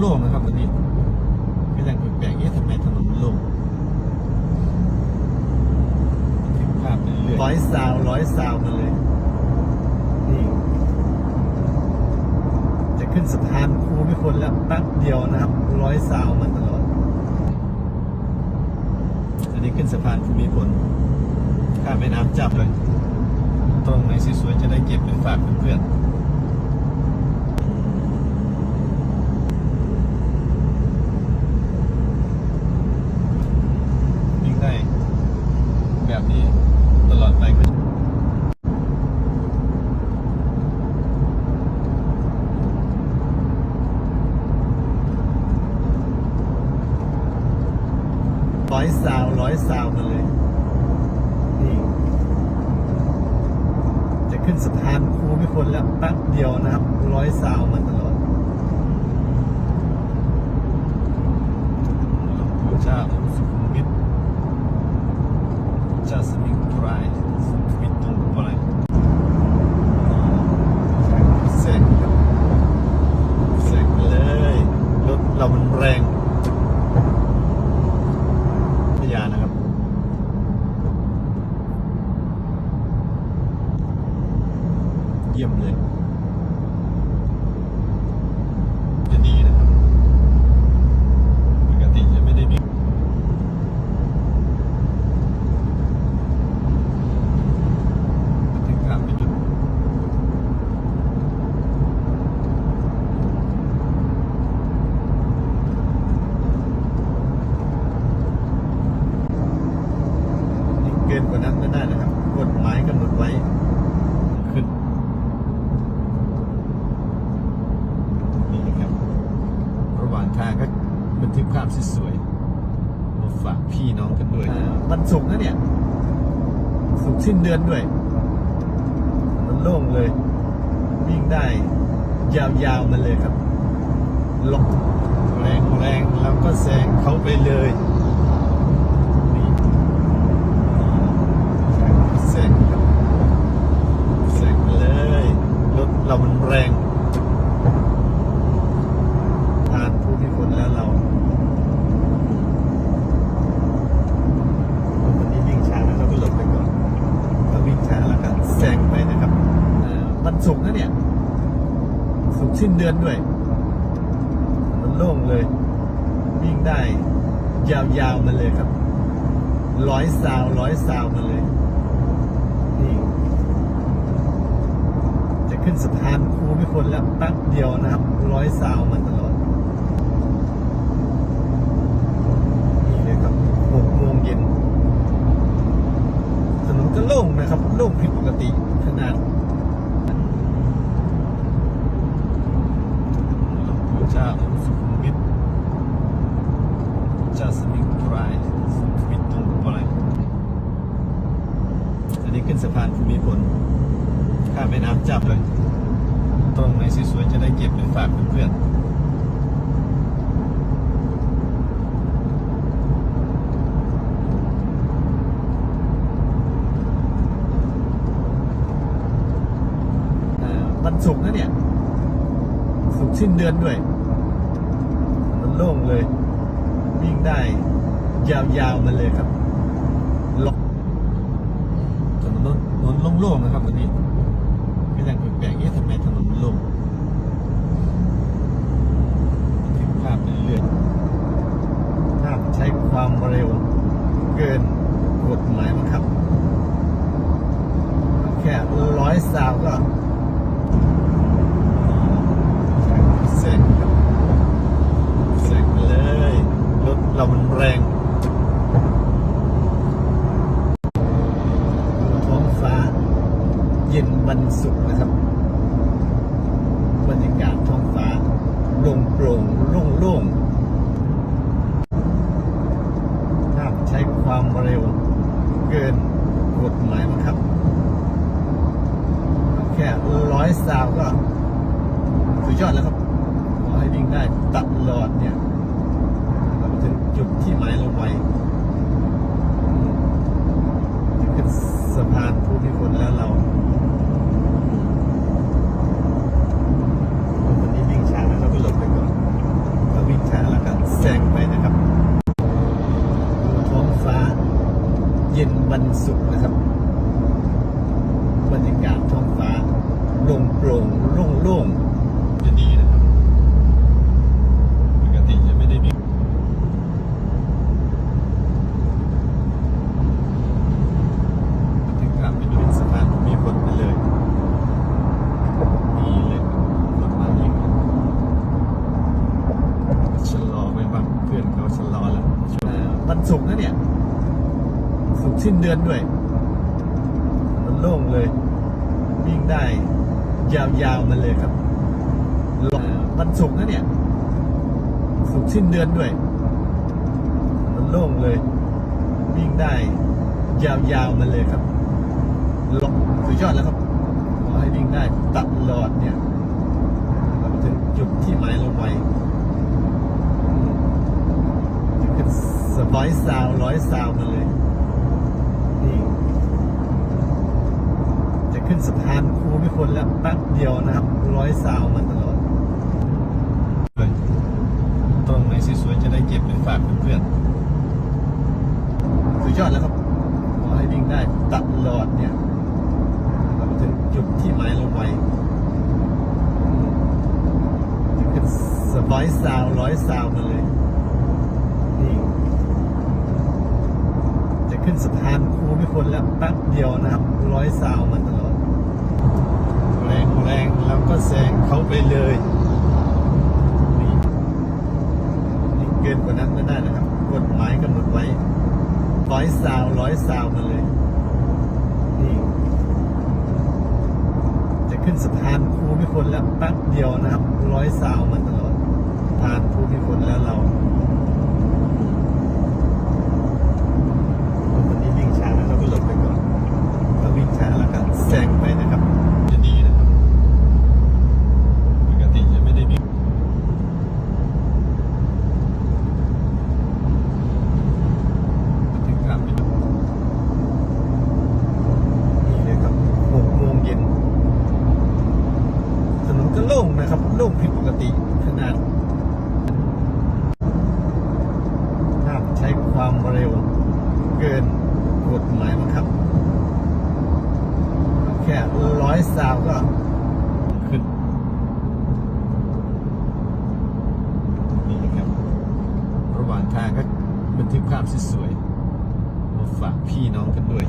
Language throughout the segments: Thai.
โล่งๆนะครับวันนี้ไม่แรงแปลกๆเอ๊ะทำไมถนนมันโล่งถึงภาพไปเรื่อยร้อยซาวร้อยซาวมาเลย นี่ จะขึ้นสะพานภูมิพลแล้วแป๊บเดียวนะครับ ร้อยซาวมาตลอด อันนี้ขึ้นสะพานภูมิพลข้ามแม่น้ำจับเลย ตรงไหนสวยๆจะได้เก็บไปฝากเพื่อนๆ วิ่งได้แบบนี้ ตลอดไปก็ร้อยซาวร้อยซาวมาเลยนี่จะขึ้นสะพานภูมิพลแล้วแป๊บเดียวนะครับ ร้อยซาวมาตลอดผู้ชาสุขุมวิทจา สมิงไพรสุขุมวิทตรงอะไรเซ็งครับเซ็งไปเลยรถเรามันแรงพยานะครับ เยี่ยมเลย จะดีนะครับ ปกติจะไม่ได้มีถึงการไปจุด เกินกว่านั้นไม่ได้นะครับ กฎหมายกำหนดไว้ ขึ้น นี่นะครับ ระหว่างทางก็บันทึก ภาพสวยๆมาฝากพี่น้องกันด้วยนะวันศุกร์นะเนี่ยศุกร์สิ้นเดือนด้วย มันโล่งเลย วิ่งได้ ยาวๆมาเลยครับลงแรงแรงๆแล้วก็แซงเขาไปเลย นี่แซงครับแซงไปเลย รถเรามันแรง ทานผู้มีคนแล้วเราวันนี้วิ่งช้าแล้วเราก็หลบไปก่อนเราวิ่งช้าแล้วก็แซงไปนะครับเอ่อวันศุกร์นะเนี่ย ศุกร์ สิ้นเดือนด้วย มันโล่งเลย วิ่งได้ ยาวๆมาเลยครับ ร้อยซาวร้อยซาวมาเลย นี่ จะขึ้นสะพานภูมิพลแล้วแป๊บเดียวนะครับ ร้อยซาวมาตลอด นี่เลยครับหกโมงเย็นถนนก็โล่งนะครับ โล่งผิดปกติขนาด ผู้ชาสุขุมวิทจาสมิงไพรสุขุมวิทตรงอะไรอันนี้ขึ้นสะพานภูมิพลข้ามแม่น้ำจับเลย ตรงไหนสวยๆจะได้เก็บไปฝากเพื่อนๆเอ่อวันศุกร์นะเนี่ยศุกร์สิ้นเดือนด้วย โล่งเลย วิ่งได้ ยาวๆมาเลยครับลงถนนถนนโล่งๆนะครับวันนี้ไม่แรงแปลกๆเอ๊ะทำไมถนนมันโล่งบันทึกภาพไปเรื่อย ห้ามใช้ความเร็ว เกินกฎหมายบังคับ แค่ร้อยซาวก็ เซ็งครับเซ็งไปเลย รถเรามันแรง ดูท้องฟ้า เย็นวันศุกร์นะครับ บรรยากาศท้องฟ้าโปร่งโปร่งโล่งโล่งห้ามใช้ ความเร็วเกินกฎหมายบังคับ แค่ร้อยสาวก็สุดยอดแล้วครับขอให้วิ่งได้ตลอดเนี่ยเราถึงจุดที่หมายเราไว้ถึงขึ้นสะพานภูมิพลแล้วเรา วันนี้วิ่งช้าแล้วเราก็หลบไปก่อน บรรจุนะเนี่ยสิ้นเดือนด้วย มันโล่งเลย วิ่งได้ ยาวๆมาเลยครับวันศุกร์นะเนี่ยศุกร์สิ้นเดือนด้วย มันโล่งเลย วิ่งได้ ยาวๆมาเลยครับลงสุดยอดแล้วครับขอให้วิ่งได้ตลอดเนี่ยเราถึงจุดที่หมายลงไว้จะขึ้น สบายซาวร้อยซาวมาเลย นี่ จะขึ้นสะพานคูไม่คนแล้วแป๊บเดียวนะครับ ร้อยซาวมาตลอดเลยตรงไหนสวยๆจะได้เก็บเป็นฝากเพื่อนสุดยอดแล้วครับ ขอให้วิ่งได้ตลอดเนี่ยเราถึงจุดที่หมายลงไว้จะขึ้นสบายซาวร้อยซาวมาเลย นี่ จะขึ้ นสะพานภูมิพลแล้วแป๊บเดียวนะครับร้อยซาวมาตลอดแรงแรงๆแล้วก็แซงเขาไปเลยนี่นี่เกินกว่านั้นไม่ได้นะครับกฎหมายกำหนดไว้ร้อยซาวร้อยซาวมาเลยนี่จะขึ้นสะพานภูมิพลแล้วแป๊บเดียวนะครับร้อยซาวมาตลอดผ่านภูมิพลแล้วเราวันนี้วิ่งช้าเราก็หลบไปก่อนเราวิ่งช้าแล้วก็แซงไปนะครับ จะดีนะครับปกติจะไม่ได้วิ่งถึงครับ นี่เลยครับหกโมงเย็น ถนนก็โล่งนะครับ โล่งผิดปกติขนาดห้ามใช้ ความเร็วเกินกฎหมายบังคับ แค่ร้อยสาวก็ขึ้นนี่ครับ ระหว่างทางก็บันทึกภาพสวยๆมาฝากพี่น้องกันด้วย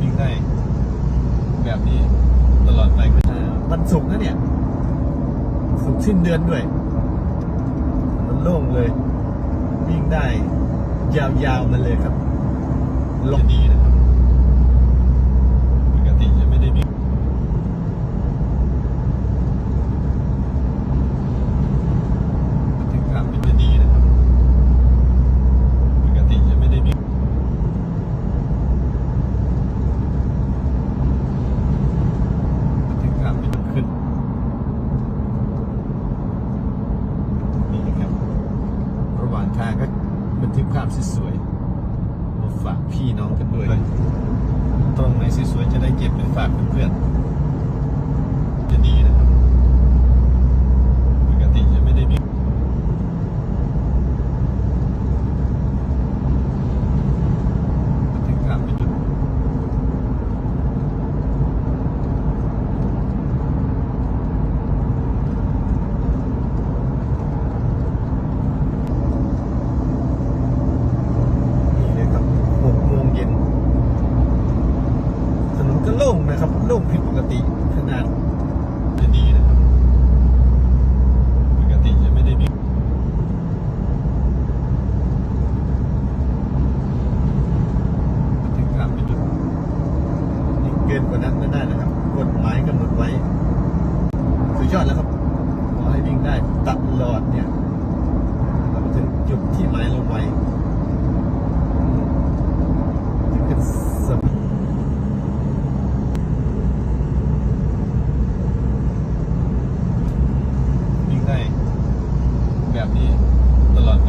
วิ่งได้ แบบนี้ตลอดไปก็ อ่าวันศุกร์นะเนี่ย ศุกร์ สิ้นเดือนด้วย มันโล่งเลย วิ่งได้ ยาวๆมาเลยครับลงดีนะครับ ปกติจะไม่ได้วิ่งบันทึกภาพเป็นจะดีนะครับ ปกติจะไม่ได้วิ่งบันทึกภาพเป็นขึ้น นี่ครับ ระหว่างทางก็บันทึกภาพสวยๆมาฝากพี่น้องกันด้วย ตรงไหนสวยๆจะได้เก็บไปฝากเพื่อนๆจะดีนะครับ ปกติจะไม่ได้วิ่งบันทึกภาพเป็นจุด นี่เลยครับหกโมงเย็น ถนนก็โล่ง นะครับโล่งผิดปกติขนาดจะดีนะครับ ปกติจะไม่ได้วิ่งบันทึกาพเป็นจุดนี่เกินกว่านั้นไม่ได้นะครับ กฎหมายกำหนดไว้ สุดยอดแล้วครับ ขอให้วิ่งได้ตลอดเนี่ยเราถึงจุดที่หมายลงไว้จะขึ้นสะ วิ่งได้ แบบ นี้ตลอดไป